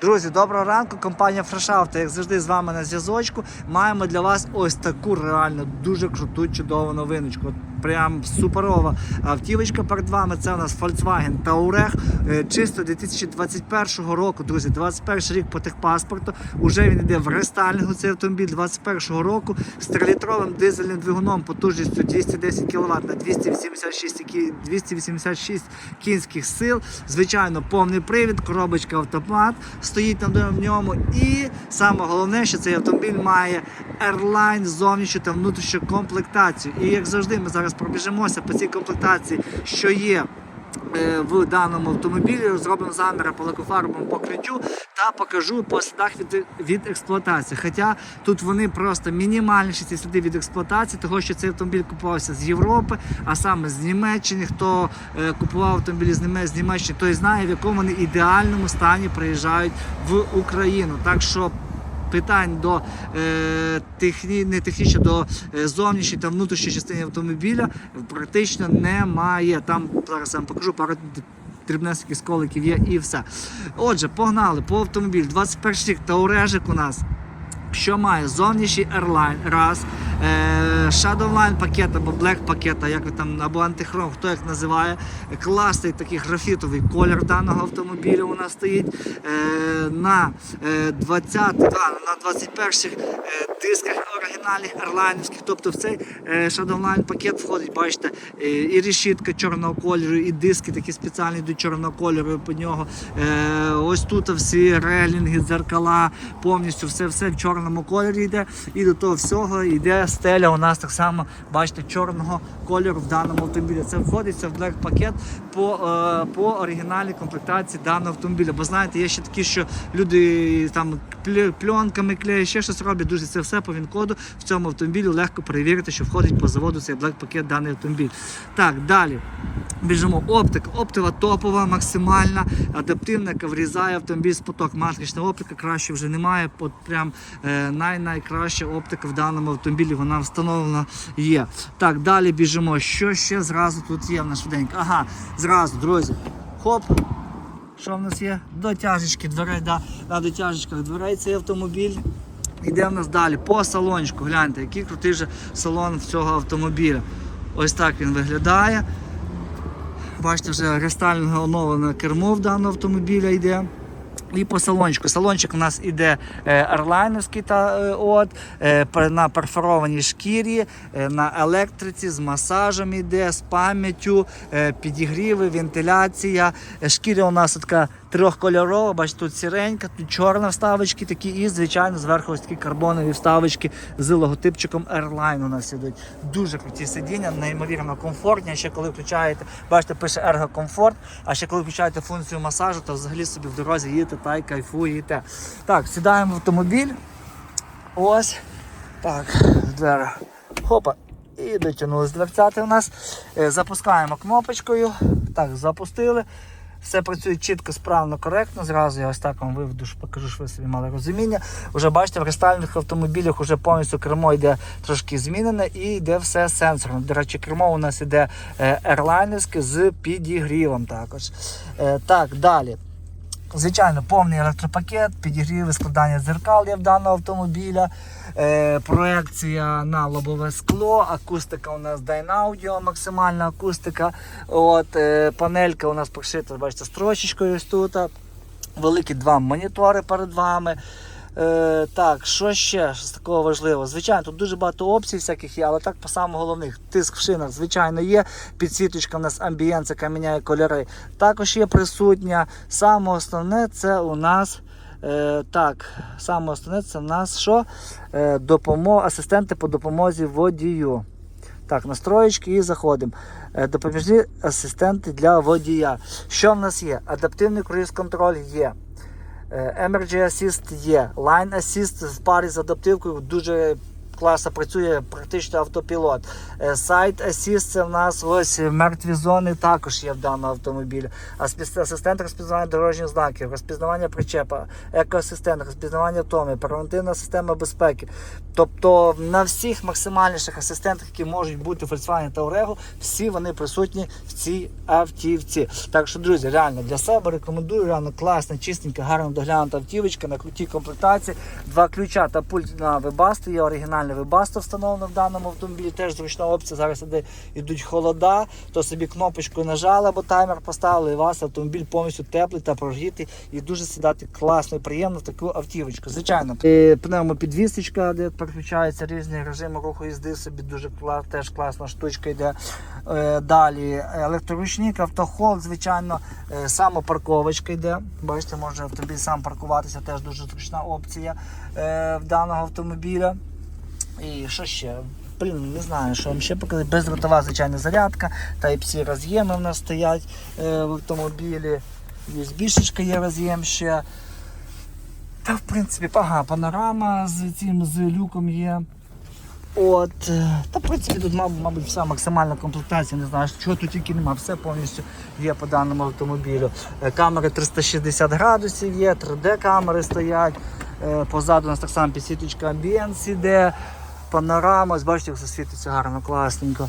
Друзі, доброго ранку. Компанія Фрешавто, як завжди, з вами на зв'язочку. Маємо для вас ось таку реально дуже круту, чудову новиночку. Прям суперова автівочка перед вами. Це у нас Volkswagen Touareg. Е, Чисто 2021 року, друзі, 21 рік по техпаспорту. Уже він йде в рестайлінгу. Цей автомобіль 21 року з 3-літровим дизельним двигуном потужністю 210 кВт на 286, 286 кінських сил. Звичайно, повний привід, коробочка автомат стоїть на ньому. І саме головне, що цей автомобіль має Airline зовнішню та внутрішню комплектацію. І як завжди, ми зараз пробіжимося по цій комплектації, що є. е, В даному автомобілі зробимо заміри по лакофарбовому покриттю та покажу по слідах від, від експлуатації. Хоча тут вони просто мінімальніші ці сліди від експлуатації, того що цей автомобіль купувався з Європи, а саме з Німеччини. Хто е, купував автомобілі з Німеччини, з Німеччини, той знає, в якому вони ідеальному стані приїжджають в Україну. Так що питань до е, техні, не технічно до е, зовнішньої та внутрішньої частини автомобіля практично немає. Там зараз я вам покажу пару д- дрібнесеньких сколиків є і все. Отже, погнали по автомобіль. 21 рік та урежик у нас. Що має зовнішній ерлайн, раз, Shadowline пакет або Black пакет, як там, або антихром, хто як називає. Класний такий графітовий колір даного автомобіля у нас стоїть. Е, на е, 20, да, на 21 е, дисках оригінальних ерлайнівських. Тобто в цей е, Shadowline пакет входить, бачите, е, і решітка чорного кольору, і диски такі спеціальні до чорного кольору по нього. Е, ось тут всі релінги, дзеркала, повністю все все в чорному кольорі йде. І до того всього йде стеля. У нас так само, бачите, чорного кольору в даному автомобілі. Це входиться в блек пакет по, е, по оригінальній комплектації даного автомобіля. Бо знаєте, є ще такі, що люди там пленками клеють, ще щось роблять. Дуже це все по він-коду в цьому автомобілі легко перевірити, що входить по заводу цей блек пакет даний автомобіль. Так, далі. Біжимо оптика. Оптова топова, максимальна, адаптивна, яка врізає автомобіль з поток. Матрична оптика краще вже немає. От прям е, най-найкраща оптика в даному автомобілі вона встановлена є. Так, далі біжимо. Що ще зразу тут є в нас швиденько? Ага, зразу, друзі. Хоп. Що в нас є? Дотяжечки дверей, да, на дотяжечках дверей цей автомобіль. Іде в нас далі по салончику. Гляньте, який крутий же салон в цього автомобіля. Ось так він виглядає. Бачите, вже рестайлінгове оновлене кермо в даного автомобіля йде. І по салончику. Салончик у нас іде е, арлайнерський та е, от, е, на перфорованій шкірі, е, на електриці, з масажем іде, з пам'яттю, е, підігріви, вентиляція. Е, Шкіря у нас така трьохкольорова, бачите, тут сіренька, тут чорна вставочки такі, і, звичайно, зверху ось такі карбонові вставочки з логотипчиком Airline у нас ідуть. Дуже круті сидіння, неймовірно комфортні. А ще коли включаєте, бачите, пише ергокомфорт, а ще коли включаєте функцію масажу, то взагалі собі в дорозі їдете та й кайфуєте. Так, сідаємо в автомобіль. Ось. Так, двері. Хопа. І дотягнулись дверцяти у нас. Е, Запускаємо кнопочкою. Так, запустили. Все працює чітко, справно, коректно. Зразу я ось так вам виведу, покажу, що ви собі мали розуміння. Уже бачите, в рестайльних автомобілях вже повністю кермо йде трошки змінене і йде все сенсорно. До речі, кермо у нас йде ерлайнерське з підігрівом також. Е, Так, далі. Звичайно, повний електропакет, підігріви, складання дзеркал є в даного автомобіля, е, проекція на лобове скло, акустика у нас Dynaudio, максимальна акустика. От, е, панелька у нас пошита бачите, строчечкою ось тут. Великі два монітори перед вами. Е, так, що ще з такого важливого? Звичайно, тут дуже багато опцій всяких є, але так по самому головних. Тиск в шинах, звичайно, є. Підсвіточка у нас амбієнт, яка міняє кольори. Також є присутня. Саме основне це у нас. Е, так, саме основне це в нас що? Е, допомо... Асистенти по допомозі водію. Так, настроєчки і заходимо. Е, Допоміжні асистенти для водія. Що в нас є? Адаптивний круїз-контроль є. Е, Assist є. Line Assist в парі з адаптивкою дуже класно працює практично автопілот. Е, Сайт Assist це в нас ось мертві зони також є в даному автомобілі. Асистент розпізнавання дорожніх знаків, розпізнавання причепа, екоасистент, розпізнавання втоми, превентивна система безпеки. Тобто на всіх максимальніших асистентах, які можуть бути Volkswagen та Orego, всі вони присутні в цій автівці. Так що, друзі, реально для себе рекомендую реально класна, чистенька, гарно доглянута автівочка на крутій комплектації. Два ключа та пульт на Webasto. Є оригінальний Webasto встановлено в даному автомобілі. Теж зручна опція. Зараз іде йдуть холода, то собі кнопочку нажали або таймер поставили, і вас автомобіль повністю теплий та прогрітий і дуже сідати класно і приємно в таку автівочку. Звичайно, і пневмопідвісочка, де переключаються різні режими руху їзди, собі дуже кла- теж класна штучка йде. Е, Далі електроручник, автохолд, звичайно, е, самопарковочка йде. Бачите, може автомобіль сам паркуватися, теж дуже зручна опція е, в даного автомобіля. І що ще? Блін, не знаю, що вам ще показати. Бездротова, звичайна зарядка, Type-C роз'єми в нас стоять е, в автомобілі. USB-шечка є роз'єм ще. Та, в принципі, ага, панорама з цим з люком є. От, е, та в принципі тут, мабуть, вся максимальна комплектація, не знаю, чого тут тільки немає, все повністю є по даному автомобілю. Е, Камери 360 градусів є, 3D камери стоять. Е, Позаду у нас так само підсвіточка Ambience іде, панорама, бачите, все світиться гарно, класненько.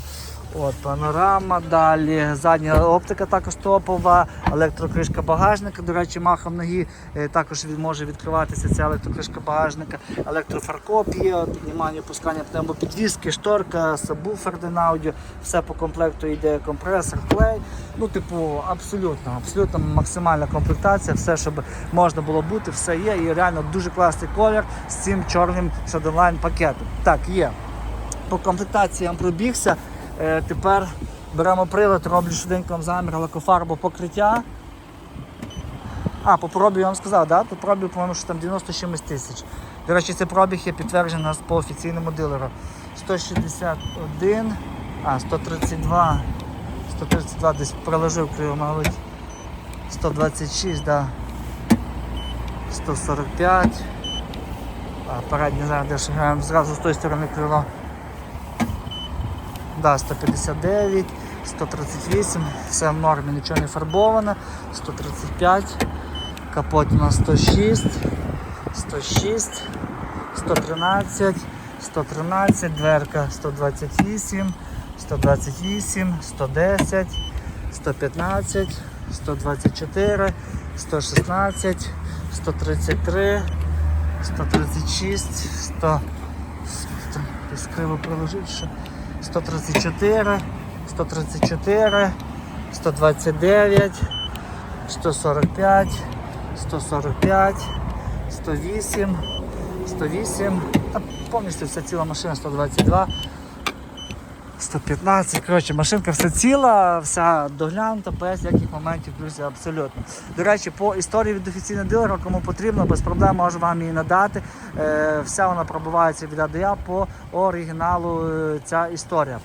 От, панорама далі, задня оптика також топова, електрокришка багажника, до речі, махом ноги е, також може відкриватися ця електрокришка багажника, електрофаркоп є, піднімання, опускання пневмопідвіски, шторка, сабвуфер на аудіо, все по комплекту йде компресор, плей. Ну, типу, абсолютно, абсолютно максимальна комплектація, все, щоб можна було бути, все є. І реально дуже класний колір з цим чорним Shadowline пакетом. Так, є. По комплектації я пробігся. Е, тепер беремо прилад, роблю швиденько вам замір, лакофарбу покриття. А, по пробі я вам сказав, да? по пробі, по-моєму, що там 90 чимось тисяч. До речі, цей пробіг є підтверджений нас по офіційному дилеру. 161, а, 132, 132 десь приложив криво, мабуть. 126, да. 145. А, передній зараз шагаємо зразу з тої сторони крило. Да, 159, 138, все в нормі, нічого не фарбовано, 135, капот у нас 106, 106, 113, 113, дверка 128, 128, 110, 115, 124, 116, 133, 136, 100, десь криво приложив ще. 134, 134, 129, 145, 145, 108, 108, та повністю вся ціла машина 122, 115. Коротше, машинка вся ціла, вся доглянута, без яких моментів, друзі, абсолютно. До речі, по історії від офіційного дилера, кому потрібно, без проблем можу вам її надати. Е, вся вона пробувається від А до Я по оригіналу е, ця історія.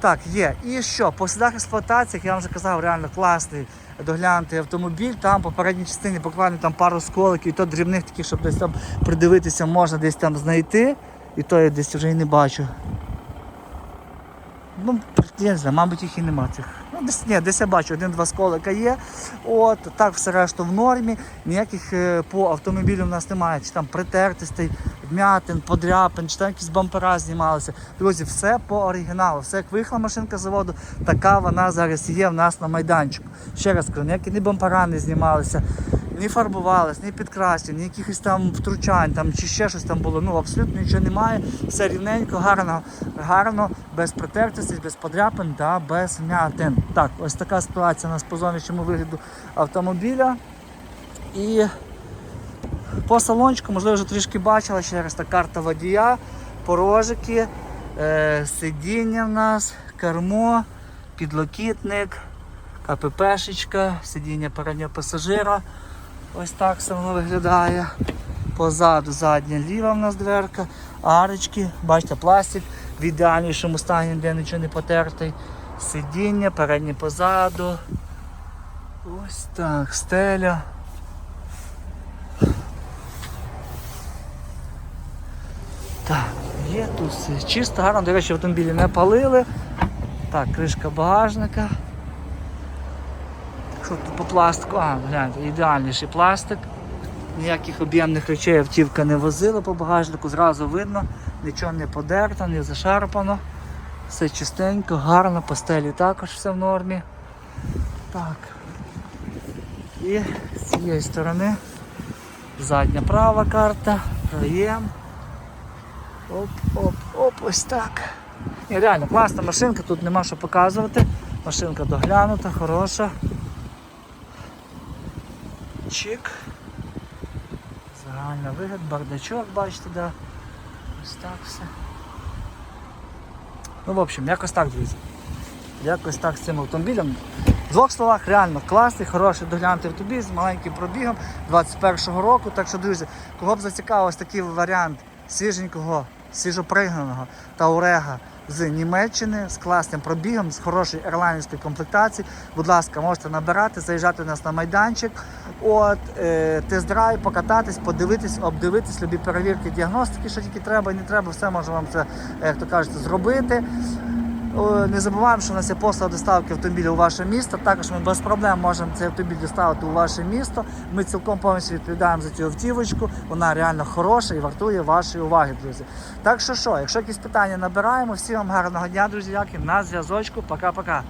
Так, є. І що? По слідах експлуатації, як я вам вже казав, реально класний доглянутий автомобіль. Там по передній частині буквально там пару сколиків, і то дрібних таких, щоб десь там придивитися, можна десь там знайти. І то я десь вже і не бачу. Ну, не знаю, мабуть, їх і нема цих. Ну, десь, ні, десь я бачу, один-два сколика є. От, так все решта в нормі. Ніяких е, по автомобілю в нас немає. Чи там притертостей, вмятин, подряпин, чи там якісь бампера знімалися. Друзі, все по оригіналу. Все як виїхала машинка заводу, така вона зараз є в нас на майданчику. Ще раз кажу, ніякі ні бампера не знімалися. Ні фарбувалось, ні підкрасів, ні якихось там втручань, там чи ще щось там було. Ну абсолютно нічого немає. Все рівненько, гарно, гарно, без протертостей, без подряпин та без м'ятин. Так, ось така ситуація у нас по вигляду автомобіля. І по салончику, можливо, вже трішки бачила ще раз та карта водія, порожики, е, сидіння в нас, кермо, підлокітник, КППшечка, сидіння переднього пасажира. Ось так все воно виглядає. Позаду задня ліва в нас дверка, арочки, бачите, пластик в ідеальнішому стані, де нічого не потертий. Сидіння, переднє позаду. Ось так, стеля. Так, Є тут все чисто, гарно. До речі, автомобілі не палили. Так, кришка багажника. Що по пластику? А, гляньте, ідеальніший пластик. Ніяких об'ємних речей автівка не возила по багажнику, зразу видно, нічого не подерто, не зашарпано. Все чистенько, гарно, по стелі також все в нормі. Так. І з цієї сторони задня права карта, проєм. Оп, оп, оп, ось так. І реально класна машинка, тут нема що показувати. Машинка доглянута, хороша. Чик. Загальний вигляд, бардачок, бачите, да. Ось так все. Ну, в общем, якось так, друзі. Якось так з цим автомобілем. В двох словах, реально класний, хороший доглянутий автомобіль з маленьким пробігом 21-го року. Так що, друзі, кого б зацікавив ось такий варіант свіженького, свіжопригнаного Таурега з Німеччини з класним пробігом, з хорошою ерлайнерською комплектацією. Будь ласка, можете набирати, заїжджати нас на майданчик. От е, тест-драйв, покататись, подивитись, обдивитись, любі перевірки, діагностики, що тільки треба і не треба, все може вам це, як то кажете, зробити. Не забуваємо, що у нас є послуга доставки автомобіля у ваше місто. Також ми без проблем можемо цей автомобіль доставити у ваше місто. Ми цілком повністю відповідаємо за цю автівочку. Вона реально хороша і вартує вашої уваги, друзі. Так що що, якщо якісь питання набираємо, всім вам гарного дня, друзі, на зв'язочку. Пока-пока.